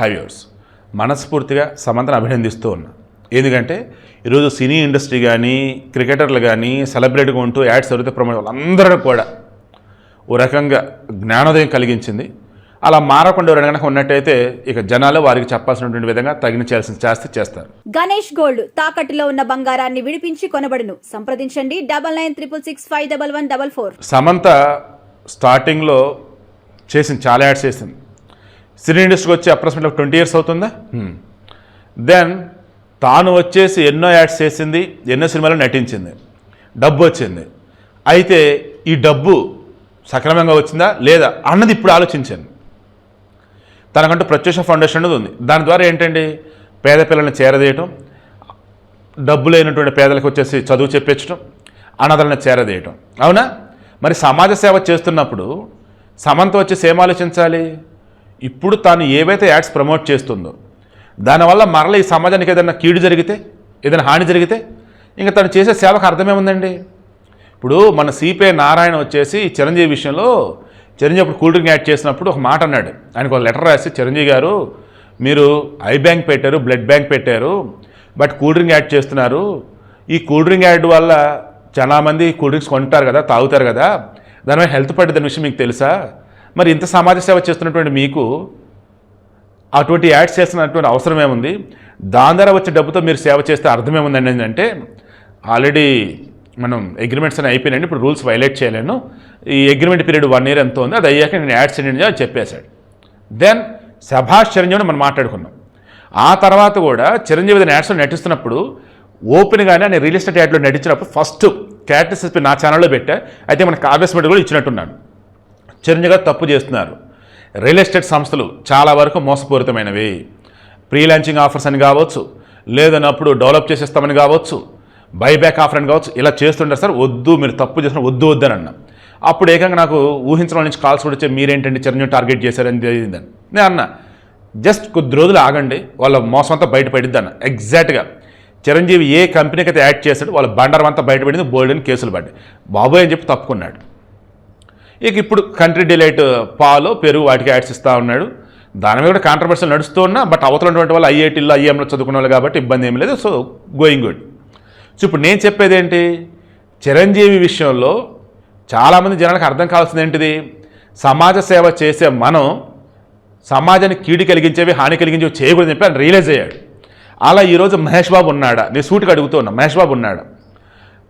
హైవ్యూర్స్ మనస్ఫూర్తిగా సమంతను అభినందిస్తూ ఉన్నా. ఎందుకంటే ఈరోజు సినీ ఇండస్ట్రీ కానీ క్రికెటర్లు కానీ సెలబ్రిటీగా ఉంటూ యాడ్స్ ఎవరైతే ప్రమోట్ వాళ్ళందరూ కూడా ఓ రకంగా జ్ఞానోదయం కలిగించింది. అలా మారకుండా ఎవరైనా కనుక ఉన్నట్టయితే ఇక జనాలు వారికి చెప్పాల్సినటువంటి విధంగా తగిన చేయాల్సిన చేస్తే చేస్తారు. గణేష్ గోల్డ్ తాకట్టులో ఉన్న బంగారాన్ని విడిపించి కొనబడును. సంప్రదించండి. Double nine triple six five double one double four. Samantha స్టార్టింగ్లో చేసింది చాలా యాడ్స్ చేసింది. సినీ ఇండస్ట్రీకి వచ్చి అప్రాక్సిమేట్లీ ట్వంటీ ఇయర్స్ అవుతుందా? దెన్ తాను వచ్చేసి ఎన్నో యాడ్స్ చేసింది ఎన్నో సినిమాలు నటించింది. డబ్బు వచ్చింది. అయితే ఈ డబ్బు సక్రమంగా వచ్చిందా లేదా అన్నది ఇప్పుడు ఆలోచించాను తనకంటూ ప్రత్యక్ష ఫౌండేషన్ అనేది ఉంది. దాని ద్వారా ఏంటండి? పేద పిల్లల్ని చేరదీయటం డబ్బు లేనటువంటి పేదలకు వచ్చేసి చదువు చెప్పించడం అనాథలను చేరదీయటం. అవునా? మరి సమాజ సేవ చేస్తున్నప్పుడు సమంత వచ్చేసి ఏం ఆలోచించాలి? ఇప్పుడు తాను ఏవైతే యాడ్స్ ప్రమోట్ చేస్తుందో దానివల్ల మరల ఈ సమాజానికి ఏదైనా కీడు జరిగితే ఏదైనా హాని జరిగితే ఇంకా తను చేసే సేవకు అర్థమేముందండి? ఇప్పుడు మన సిపిఐ నారాయణ వచ్చేసి చిరంజీవి విషయంలో చిరంజీవి అప్పుడు కూల్ డ్రింక్ యాడ్ చేసినప్పుడు ఒక మాట అన్నాడు. ఆయనకు ఒక లెటర్ రాసి చిరంజీవి గారు మీరు ఐ బ్యాంక్ పెట్టారు బ్లడ్ బ్యాంక్ పెట్టారు బట్ కూల్ డ్రింక్ యాడ్ చేస్తున్నారు. ఈ కూల్ డ్రింక్ యాడ్ వల్ల చాలామంది కూల్ డ్రింక్స్ కొంటారు కదా తాగుతారు కదా దానివల్ల హెల్త్ పడ్డదని విషయం మీకు తెలుసా? మరి ఇంత సమాజ సేవ చేస్తున్నటువంటి మీకు అటువంటి యాడ్స్ చేస్తున్నటువంటి అవసరం ఏముంది? దాని ద్వారా వచ్చే డబ్బుతో మీరు సేవ చేస్తే అర్థమేముందండి అంటే ఆల్రెడీ మనం అగ్రిమెంట్స్ అని అయిపోయినాయండి ఇప్పుడు రూల్స్ వైలేట్ చేయలేను. ఈ అగ్రిమెంట్ పీరియడ్ వన్ ఇయర్ ఎంత ఉంది అది అయ్యాక నేను యాడ్ చేయండి అని చెప్పేశాడు. దెన్ సభాష్ చిరంజీవిని మనం మాట్లాడుకున్నాం. ఆ తర్వాత కూడా చిరంజీవి ఏదైనా యాడ్స్లో నటిస్తున్నప్పుడు ఓపెన్గానే నేను రియల్ ఎస్టేట్ యాడ్లో నటించినప్పుడు ఫస్ట్ క్యారెక్టర్స్ నా ఛానల్లో పెట్టా అయితే మన కావ్యస్మెంట్ కూడా ఇచ్చినట్టున్నాను చిరంజీవి తప్పు చేస్తున్నారు. రియల్ ఎస్టేట్ సంస్థలు చాలా వరకు మోసపూరితమైనవి. ప్రీ లాంచింగ్ ఆఫర్స్ అని కావచ్చు లేదన్నప్పుడు డెవలప్ చేసేస్తామని కావచ్చు బైబ్యాక్ ఆఫర్ అని కావచ్చు ఇలా చేస్తుంటారు సార్ వద్దు మీరు తప్పు చేసిన వద్దు వద్దని అన్న. అప్పుడు ఏకంగా నాకు ఊహించడం నుంచి కాల్స్ కూడా వచ్చి మీరేంటండి చిరంజీవి టార్గెట్ చేశారని తెలియదని నేను అన్న జస్ట్ కొద్ది రోజులు ఆగండి వాళ్ళ మోసం అంతా బయటపడిద్ది అన్న. ఎగ్జాక్ట్గా చిరంజీవి ఏ కంపెనీకి అయితే యాడ్ చేశాడు వాళ్ళ బండారం అంతా బయటపడింది బోల్డ్ అని కేసులు పడ్డాయి. బాబోయ్ అని చెప్పి తప్పుకున్నాడు. ఇక ఇప్పుడు కంట్రీ డిలైట్ పాలు పెరుగు వాటికి యాడ్స్ ఇస్తూ ఉన్నాడు. దాని మీద కూడా కాంట్రవర్సీలు నడుస్తూ ఉన్నా బట్ అవతలటువంటి వాళ్ళు ఐఐటీలో ఐఎంలో చదువుకున్న వాళ్ళు కాబట్టి ఇబ్బంది ఏం లేదు. సో గోయింగ్ గుడ్ సో ఇప్పుడు నేను చెప్పేది ఏంటి చిరంజీవి విషయంలో చాలామంది జనాలకు అర్థం కావాల్సింది ఏంటిది? సమాజ సేవ చేసే మనం సమాజానికి కీడు కలిగించేవి హాని కలిగించేవి చేయకూడదని చెప్పి ఆయన రియలైజ్ అయ్యాడు. అలా ఈరోజు మహేష్ బాబు ఉన్నాడా? నేను సూటికి అడుగుతున్నా మహేష్ బాబు ఉన్నాడా?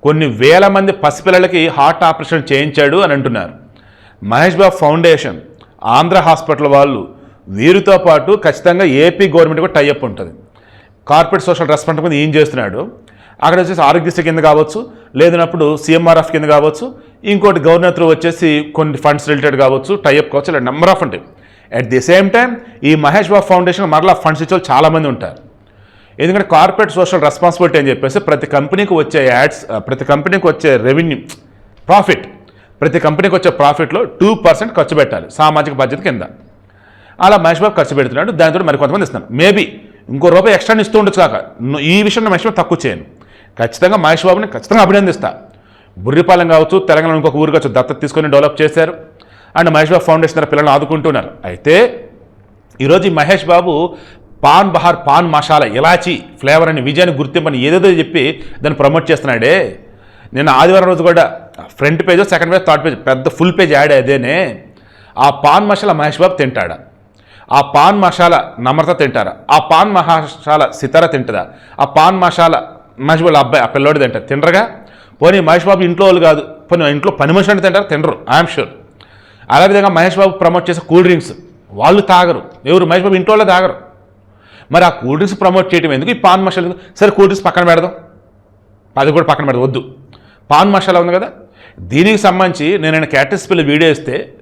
కొన్ని వేల మంది పసిపిల్లలకి హార్ట్ ఆపరేషన్ చేయించాడు అని అంటున్నారు. మహేష్ బాబు ఫౌండేషన్ ఆంధ్ర హాస్పిటల్ వాళ్ళు వీరితో పాటు ఖచ్చితంగా ఏపీ గవర్నమెంట్ కూడా టైఅప్ ఉంటుంది. కార్పొరేట్ సోషల్ రెస్పాన్సిబిలిటీ మీద ఏం చేస్తున్నాడు? అక్కడ వచ్చేసి ఆరోగ్యశ్రీ కింద కావచ్చు లేదన్నప్పుడు సీఎంఆర్ఎఫ్ కింద కావచ్చు ఇంకోటి గవర్నర్ త్రూ వచ్చేసి కొన్ని ఫండ్స్ రిలేటెడ్ కావచ్చు టైఅప్ కావచ్చు ఇలా నెంబర్ ఆఫ్ ఉంటాయి. అట్ ది సేమ్ టైం ఈ మహేష్ బాబు ఫౌండేషన్ మరలా ఫండ్స్ ఇచ్చే వాళ్ళు చాలామంది ఉంటారు. ఎందుకంటే కార్పొరేట్ సోషల్ రెస్పాన్సిబిలిటీ అని చెప్పేసి ప్రతి కంపెనీకి వచ్చే యాడ్స్ ప్రతి కంపెనీకి వచ్చే రెవెన్యూ ప్రాఫిట్ ప్రతి కంపెనీకి వచ్చే ప్రాఫిట్లో టూ పర్సెంట్ ఖర్చు పెట్టాలి సామాజిక బాధ్యత కింద. అలా మహేష్ బాబు ఖర్చు పెడుతున్నాడు దానితో మరి కొంతమంది ఇస్తున్నారు. మేబీ ఇంకో రూపాయి ఎక్స్ట్రా ఇస్తూ ఉండొచ్చు కాక ఈ విషయంలో మహేష్ బాబు తక్కువ చేయను. ఖచ్చితంగా మహేష్ బాబుని ఖచ్చితంగా అభినందిస్తా. బుర్రిపాలెం కావచ్చు తెలంగాణ ఇంకొక ఊరు కావచ్చు దత్తత తీసుకొని డెవలప్ చేశారు. అండ్ మహేష్ బాబు ఫౌండేషన్ ద్వారా పిల్లలను ఆదుకుంటున్నారు అయితే ఈరోజు మహేష్ బాబు పాన్ బహార్ పాన్ మసాలా ఇలాచి ఫ్లేవర్ అని విజయాన్ని గుర్తింపని ఏదేదో చెప్పి దాన్ని ప్రమోట్ చేస్తున్నాడే. నేను ఆదివారం రోజు కూడా front page second page third page పెద్ద ఫుల్ పేజ్ యాడ్ అదేనే ఆ పాన్ మసాలా మహేష్ బాబు తింటాడా. ఆ పాన్ మసాలా నమ్రత తింటారా? ఆ పాన్ మసాలా సితార తింటుందా? ఆ పాన్ మసాలా మహేష్ బాబు అబ్బాయి ఆ పిల్లోడు తింటారు తినరుగా పోనీ మహేష్ బాబు ఇంట్లో వాళ్ళు కాదు. పోనీ ఇంట్లో పని మనుషులు అంటే తింటారు? తినరు ఐఎమ్ షూర్ అదేవిధంగా మహేష్ బాబు ప్రమోట్ చేసే కూల్ డ్రింక్స్ వాళ్ళు తాగరు. ఎవరు? మహేష్ బాబు ఇంట్లో వాళ్ళే తాగరు. మరి ఆ కూల్ డ్రింక్స్ ప్రమోట్ చేయడం ఎందుకు? ఈ పాన్ మసాలా సరే కూల్ డ్రింక్స్ పక్కన పెడదాం. అది కూడా పక్కన పెడదాం వద్దు. పాన్ మసాలా ఉంది కదా? దీనికి సంబంధించి నేను క్యాటర్స్ పిల్లలు వీడియో ఇస్తే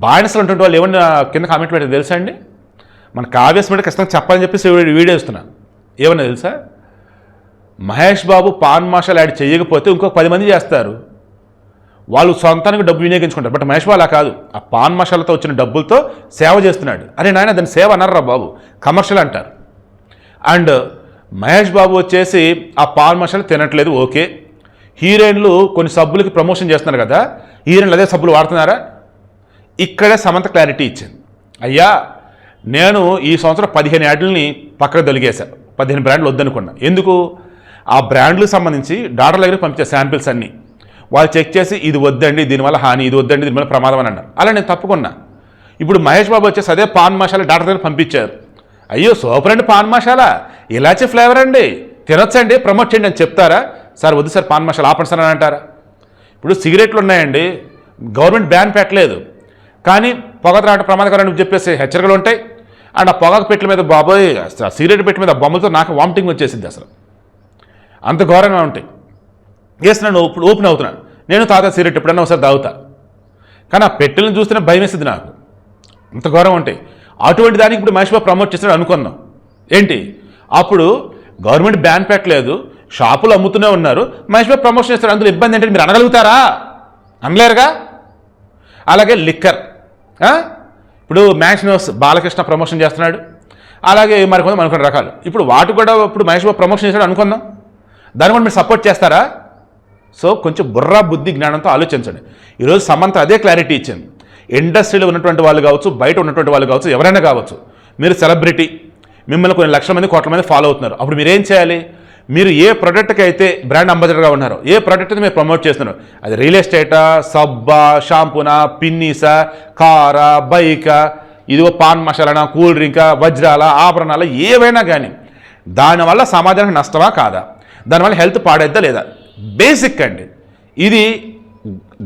బానిసలు ఉంటుంటే వాళ్ళు ఏమన్నా కింద కామెంట్ పెట్టారు తెలుసా అండి? మన కావ్యస్ మీద ఖచ్చితంగా చెప్పాలని చెప్పేసి వీడియో- ఇస్తున్నాను ఏమన్నా తెలుసా? మహేష్ బాబు పాన్ మార్షల్ యాడ్ చేయకపోతే ఇంకొక పది మంది చేస్తారు. వాళ్ళు సొంతానికి డబ్బు వినియోగించుకుంటారు. బట్ మహేష్ బాబు అలా కాదు. ఆ పాన్ మషాలతో వచ్చిన డబ్బులతో సేవ చేస్తున్నాడు. అరే నాయన దాన్ని సేవ అన్నారా బాబు. కమర్షియల్ అంటారు. అండ్ మహేష్ బాబు వచ్చేసి ఆ పాన్ మషాలు తినట్లేదు ఓకే. హీరోయిన్లు కొన్ని సబ్బులకి ప్రమోషన్ చేస్తున్నారు కదా హీరోయిన్లు అదే సబ్బులు వాడుతున్నారా? ఇక్కడే సమంత క్లారిటీ ఇచ్చింది. అయ్యా నేను ఈ సంవత్సరం పదిహేను యాడ్లని పక్కకు తొలిగేశాను పదిహేను బ్రాండ్లు వద్దనుకున్నా. ఎందుకు? ఆ బ్రాండ్లకు సంబంధించి డాక్టర్ దగ్గర పంపించే శాంపిల్స్ అన్నీ. వాళ్ళు చెక్ చేసి ఇది వద్దండి దీనివల్ల హాని ఇది వద్దండి దీనివల్ల ప్రమాదం అని అన్నారు. అలా నేను తప్పుకున్నా. ఇప్పుడు మహేష్ బాబు వచ్చేసి అదే పాన్ మసాలా డాక్టర్ దగ్గర పంపించారు. అయ్యో సూపర్ అండి పాన్ మసాలా. ఇలాచి ఫ్లేవర్ అండి. తినొచ్చండి ప్రమోట్ చేయండి అని చెప్తారా? సార్ వద్దు సార్ పాన్ మసాలా ఆపండి సార్ అని అంటారా. ఇప్పుడు సిగరెట్లు ఉన్నాయండి గవర్నమెంట్ బ్యాన్ పెట్టలేదు. కానీ పొగ త్రాట ప్రమాదకరం అని చెప్పేసి హెచ్చరికలు ఉంటాయి. అండ్ ఆ పొగాకు పెట్టెల మీద బాబోయ్ సిగరెట్ పెట్టెల మీద బొమ్మలతో నాకు వామిటింగ్ వచ్చేసింది అసలు. అంత ఘోరంగా ఉంటాయి. ఎస్ ఓపెన్ ఇప్పుడు ఓపెన్ అవుతున్నాను. నేను తాత సిగరెట్ ఎప్పుడన్నా ఒకసారి తాగుతా. కానీ ఆ పెట్టెలను చూస్తేనే భయం వేసింది నాకు. అంత ఘోరం ఉంటాయి. అటువంటి దానికి ఇప్పుడు మహేష్ బాబు ప్రమోట్ చేస్తాడు అనుకున్నాం. ఏంటి? అప్పుడు గవర్నమెంట్ బ్యాన్ పెట్టలేదు. షాపులు అమ్ముతూనే ఉన్నారు. మహేష్ బాబు ప్రమోషన్ చేస్తారు. అందులో ఇబ్బంది ఏంటంటే మీరు అనగలుగుతారా? అనలేరుగా? అలాగే లిక్కర్ ఇప్పుడు మ్యాక్సిమస్ బాలకృష్ణ ప్రమోషన్ చేస్తున్నాడు. అలాగే మరికొంత మరికొన్ని రకాలు. ఇప్పుడు వాటి కూడా ఇప్పుడు మహేష్ బాబు ప్రమోషన్ చేశాడు అనుకుందాం. దాని కూడా మీరు సపోర్ట్ చేస్తారా? సో కొంచెం బుర్రా బుద్ధి జ్ఞానంతో ఆలోచించండి. ఈరోజు సమంత అదే క్లారిటీ ఇచ్చింది. ఇండస్ట్రీలో ఉన్నటువంటి వాళ్ళు కావచ్చు బయట ఉన్నటువంటి వాళ్ళు కావచ్చు ఎవరైనా కావచ్చు మీరు సెలబ్రిటీ మిమ్మల్ని కొన్ని లక్షల మంది కోట్ల మంది ఫాలో అవుతున్నారు. అప్పుడు మీరేం చేయాలి? మీరు ఏ ప్రోడక్ట్కి అయితే బ్రాండ్ అంబాసిడర్గా ఉన్నారో ఏ ప్రోడక్ట్ అయితే మీరు ప్రమోట్ చేస్తున్నారు అది రియల్ ఎస్టేటా సబ్బా షాంపూనా పిన్నీసా కారా బైకా ఇదిగో పాన్ మసాలానా కూల్ డ్రింకా వజ్రాల ఆభరణాల ఏవైనా కానీ దానివల్ల సమాజానికి నష్టమా కాదా? దానివల్ల హెల్త్ పాడైద్దా లేదా? బేసిక్ అండి. ఇది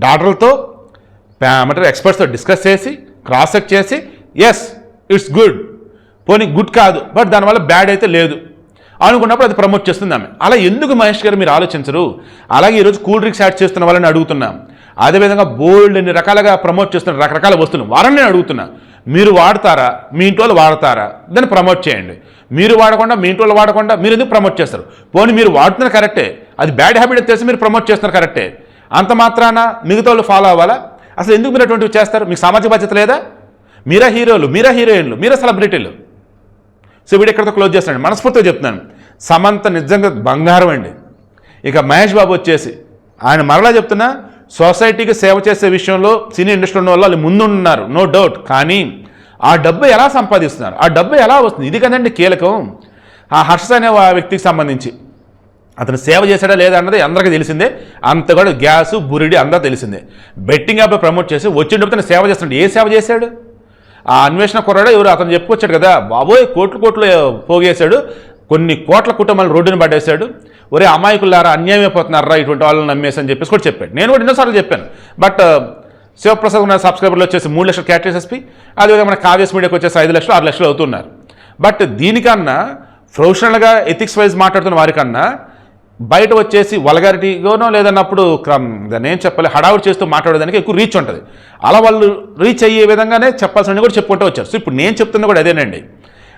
డాక్టర్లతో ఏమంటారు ఎక్స్పర్ట్స్తో డిస్కస్ చేసి క్రాస్ చెక్ చేసి ఎస్ ఇట్స్ గుడ్ పోనీ గుడ్ కాదు బట్ దానివల్ల బ్యాడ్ అయితే లేదు. అనుకున్నప్పుడు అది ప్రమోట్ చేస్తుంది ఆమె. అలా ఎందుకు మహేష్ గారు మీరు ఆలోచించరు? అలాగే ఈరోజు కూల్ డ్రింక్స్ యాడ్ చేస్తున్న వాళ్ళని అడుగుతున్నాం. అదేవిధంగా బోల్డ్ ఎన్ని రకాలుగా ప్రమోట్ చేస్తున్న రకరకాల వస్తువులు వారని నేను అడుగుతున్నా. మీరు వాడతారా? మీ ఇంట్లో వాళ్ళు వాడతారా? దాన్ని ప్రమోట్ చేయండి. మీరు వాడకుండా మీ ఇంట్లో వాళ్ళు వాడకుండా మీరు ఎందుకు ప్రమోట్ చేస్తారు? పోనీ మీరు వాడుతున్నారు కరెక్టే. అది బ్యాడ్ హ్యాబిట్ తెలిసి మీరు ప్రమోట్ చేస్తున్నారు కరెక్టే. అంత మాత్రాన? మిగతా వాళ్ళు ఫాలో అవ్వాలా? అసలు ఎందుకు మీరు అటువంటివి చేస్తారు? మీకు సామాజిక బాధ్యత లేదా? మీరా హీరోలు మీరా హీరోయిన్లు మీరా సెలబ్రిటీలు. సో వీడు ఎక్కడితో క్లోజ్ చేస్తున్నాడు? మనస్ఫూర్తిగా చెప్తున్నాను. సమంత నిజంగా బంగారం అండి. ఇక మహేష్ బాబు వచ్చేసి ఆయన మరలా చెప్తున్నా సొసైటీకి సేవ చేసే విషయంలో సినీ ఇండస్ట్రీ ఉన్న వాళ్ళు వాళ్ళు ముందు ఉన్నారు నో డౌట్ కానీ ఆ డబ్బు ఎలా సంపాదిస్తున్నారు? ఆ డబ్బు ఎలా వస్తుంది? ఇది కదండి కీలకం. ఆ హర్ష అనే వ్యక్తికి సంబంధించి అతను సేవ చేశాడా లేదా అన్నది అందరికీ తెలిసిందే. అంత కూడా గ్యాస్ బురిడి అంతా తెలిసిందే. బెట్టింగ్ యాప్ ప్రమోట్ చేసి వచ్చిన డబ్బు తను సేవ చేస్తున్నాడు. ఏ సేవ చేశాడు? ఆ అన్వేషణ కుర్రాడు ఎవరు? అతను చెప్పుకొచ్చాడు కదా బాబోయ్ కోట్లు కోట్లు పోగేశాడు. కొన్ని కోట్ల కుటుంబాలు రోడ్డుని పడేశాడు. ఒరే అమాయకులారా అన్యాయం అన్యాయమైపోతున్నారా? ఇటువంటి వాళ్ళని నమ్మేసి అని చెప్పేసి కూడా చెప్పాడు. నేను కూడా ఎన్నోసార్లు చెప్పాను. బట్ శివప్రసాద్ ఉన్న సబ్స్క్రైబర్లు వచ్చేసి మూడు లక్షలు క్యాటరీస్ ఎస్పీ అదేవిధంగా మన కావ్యస్ మీడియాకి వచ్చేసి ఐదు లక్షలు ఆరు లక్షలు అవుతున్నారు. బట్ దీనికన్నా ప్రొఫెషనల్గా ఎథిక్స్ వైజ్ మాట్లాడుతున్న వారికన్నా బయట వచ్చేసి వల్గారిటీగానో లేదన్నప్పుడు క్రమ్ దాన్ని ఏం చెప్పాలి హడావుడి చేస్తూ మాట్లాడేదానికి ఎక్కువ రీచ్ ఉంటుంది. అలా వాళ్ళు రీచ్ అయ్యే విధంగానే చెప్పాల్సిన కూడా చెప్పుకుంటూ వచ్చారు. సో ఇప్పుడు నేను చెప్తున్నా కూడా అదేనండి.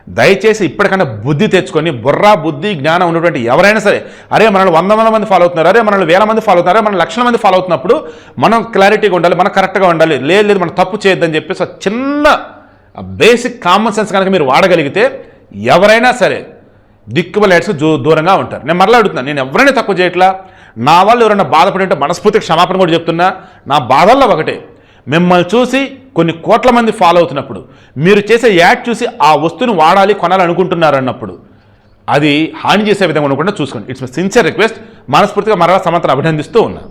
దయచేసి ఇప్పటికైనా బుద్ధి తెచ్చుకొని బుర్రా బుద్ధి జ్ఞానం ఉన్నటువంటి ఎవరైనా సరే అరే మనల్ని వంద వందల మంది ఫాలో అవుతున్నారు అరే మనల్ని వేల మంది ఫాలో అవుతున్నారు అరే మన లక్షల మంది ఫాలో అవుతున్నప్పుడు మనం క్లారిటీగా ఉండాలి మనం కరెక్ట్గా ఉండాలి లేదు లేదు మనం తప్పు చేయొద్దని చెప్పేసి చిన్న బేసిక్ కామన్ సెన్స్ కనుక మీరు వాడగలిగితే ఎవరైనా సరే దిక్కుబల లైట్స్ దూరంగా ఉంటారు. నేను మరలా అడుగుతున్నాను నేను ఎవరైనా తక్కువ చేయట్లా? నా వాళ్ళు ఎవరైనా బాధపడి ఉంటే మనస్ఫూర్తిగా క్షమాపణ కూడా చెప్తున్నా. నా బాధల్లో ఒకటే మిమ్మల్ని చూసి కొన్ని కోట్ల మంది ఫాలో అవుతున్నప్పుడు మీరు చేసే యాడ్ చూసి ఆ వస్తువుని వాడాలి కొనాలి అన్నప్పుడు అది హాని చేసే విధంగా ఉండకుండా చూసుకోండి. ఇట్స్ మై సిన్సియర్ రిక్వెస్ట్ మనస్ఫూర్తిగా మరలా సమంతను అభినందిస్తూ ఉన్నా.